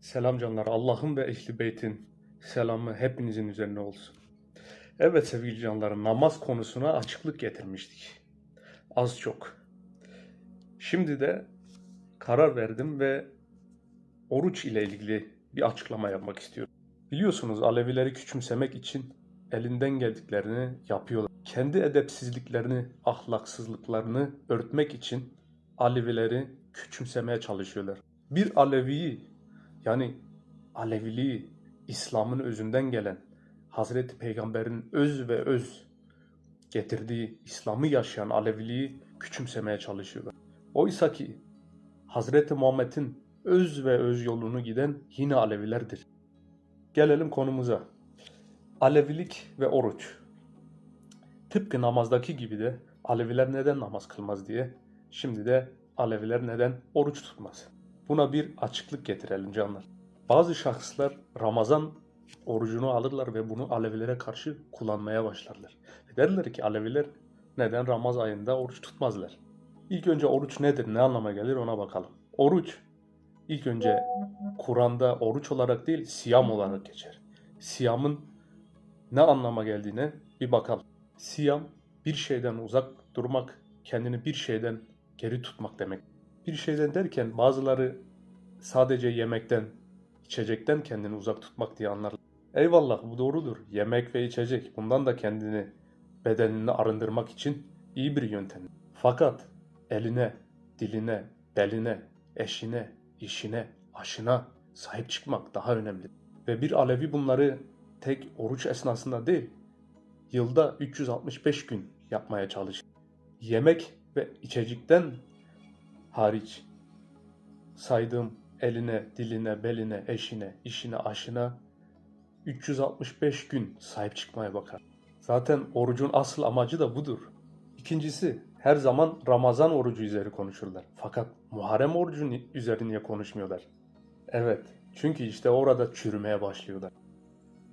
Selam canlar. Allah'ın ve ehli beytin selamı hepinizin üzerine olsun. Evet sevgili canlarım namaz konusuna açıklık getirmiştik. Az çok. Şimdi de karar verdim ve oruç ile ilgili bir açıklama yapmak istiyorum. Biliyorsunuz Alevileri küçümsemek için elinden geldiklerini yapıyorlar. Kendi edepsizliklerini, ahlaksızlıklarını örtmek için Alevileri küçümsemeye çalışıyorlar. Bir Aleviyi yani Aleviliği İslam'ın özünden gelen Hazreti Peygamber'in öz ve öz getirdiği İslam'ı yaşayan Aleviliği küçümsemeye çalışıyorlar. Oysa ki Hazreti Muhammed'in öz ve öz yolunu giden yine Alevilerdir. Gelelim konumuza. Alevilik ve oruç. Tıpkı namazdaki gibi de Aleviler neden namaz kılmaz diye şimdi de Aleviler neden oruç tutmaz. Buna bir açıklık getirelim canlar. Bazı şahıslar Ramazan orucunu alırlar ve bunu Alevilere karşı kullanmaya başlarlar. Ve derler ki Aleviler neden Ramazan ayında oruç tutmazlar? İlk önce oruç nedir, ne anlama gelir ona bakalım. Oruç ilk önce Kur'an'da oruç olarak değil siyam olarak geçer. Siyamın ne anlama geldiğine bir bakalım. Siyam bir şeyden uzak durmak, kendini bir şeyden geri tutmak demek. Bir şeyden derken bazıları sadece yemekten, içecekten kendini uzak tutmak diye anlar. Eyvallah bu doğrudur. Yemek ve içecek bundan da kendini, bedenini arındırmak için iyi bir yöntem. Fakat eline, diline, beline, eşine, işine, aşına sahip çıkmak daha önemli. Ve bir Alevi bunları tek oruç esnasında değil, yılda 365 gün yapmaya çalışır. Yemek ve içecekten hariç saydığım eline, diline, beline, eşine, işine, aşına 365 gün sahip çıkmaya bakar. Zaten orucun asıl amacı da budur. İkincisi her zaman Ramazan orucu üzeri konuşurlar. Fakat Muharrem orucun üzerine niye konuşmuyorlar? Evet, çünkü işte orada çürümeye başlıyorlar.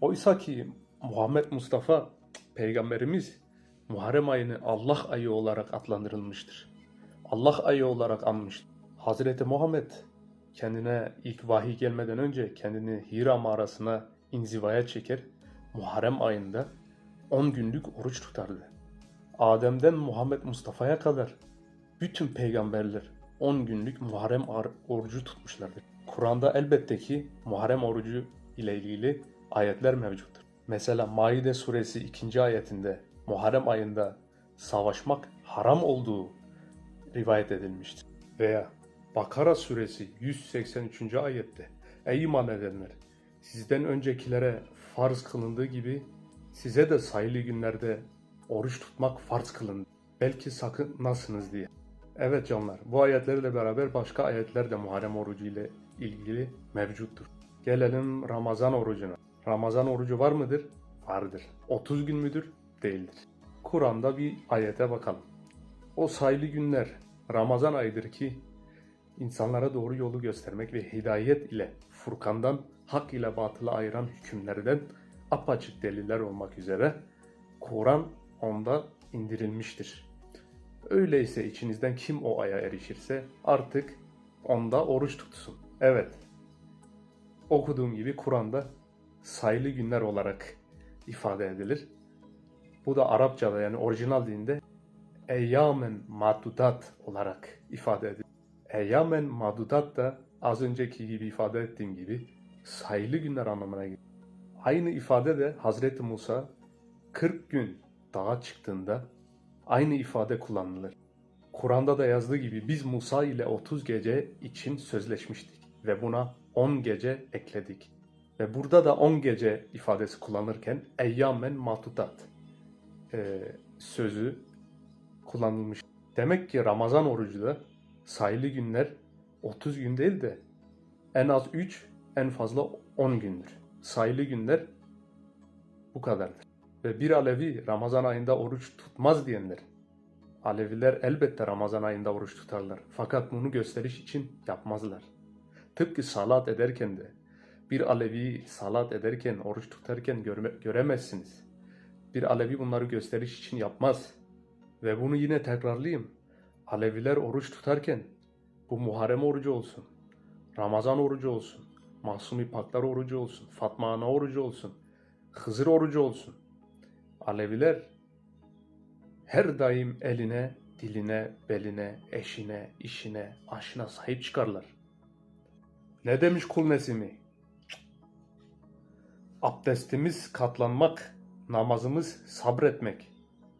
Oysa ki Muhammed Mustafa peygamberimiz Muharrem ayını Allah ayı olarak adlandırılmıştır. Allah ayı olarak anmıştır. Hazreti Muhammed kendine ilk vahiy gelmeden önce kendini Hira mağarasına inzivaya çeker. Muharrem ayında 10 günlük oruç tutardı. Adem'den Muhammed Mustafa'ya kadar bütün peygamberler 10 günlük Muharrem ar- orucu tutmuşlardır. Kur'an'da elbette ki Muharrem orucu ile ilgili ayetler mevcuttur. Mesela Maide suresi 2. ayetinde Muharrem ayında savaşmak haram olduğu rivayet edilmiştir. Veya Bakara suresi 183. ayette Ey iman edenler! Sizden öncekilere farz kılındığı gibi size de sayılı günlerde oruç tutmak farz kılındı. Belki sakınasınız diye. Evet canlar, bu ayetlerle beraber başka ayetler de Muharrem orucu ile ilgili mevcuttur. Gelelim Ramazan orucuna. Ramazan orucu var mıdır? Vardır. 30 gün müdür? Değildir. Kur'an'da bir ayete bakalım. O sayılı günler Ramazan ayıdır ki insanlara doğru yolu göstermek ve hidayet ile Furkan'dan hak ile batılı ayıran hükümlerden apaçık deliller olmak üzere Kur'an onda indirilmiştir. Öyleyse içinizden kim o aya erişirse artık onda oruç tutsun. Evet, okuduğum gibi Kur'an'da sayılı günler olarak ifade edilir. Bu da Arapçada yani orijinal dilinde eyyamen madudat olarak ifade edilir. Eyyamen madudat da az önceki gibi ifade ettiğim gibi sayılı günler anlamına gelir. Aynı ifade de Hazreti Musa 40 gün dağa çıktığında aynı ifade kullanılır. Kur'an'da da yazdığı gibi biz Musa ile 30 gece için sözleşmiştik ve buna 10 gece ekledik. Ve burada da 10 gece ifadesi kullanırken eyyamen matutat e, sözü kullanılmış. Demek ki Ramazan orucu da sayılı günler 30 gün değil de en az 3 en fazla 10 gündür. Sayılı günler bu kadardır. Ve bir Alevi Ramazan ayında oruç tutmaz diyenler Aleviler elbette Ramazan ayında oruç tutarlar. Fakat bunu gösteriş için yapmazlar. Tıpkı salat ederken de bir Alevi salat ederken, oruç tutarken görme, göremezsiniz. Bir Alevi bunları gösteriş için yapmaz. Ve bunu yine tekrarlayayım. Aleviler oruç tutarken bu Muharrem orucu olsun, Ramazan orucu olsun, Masumi Paklar orucu olsun. Fatma Ana orucu olsun. Hızır orucu olsun. Aleviler her daim eline, diline, beline, eşine, işine, aşına sahip çıkarlar. Ne demiş kul Nesimi? Abdestimiz katlanmak, namazımız sabretmek.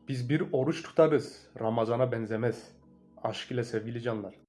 Biz bir oruç tutarız, Ramazana benzemez. Aşk ile sevgili canlar.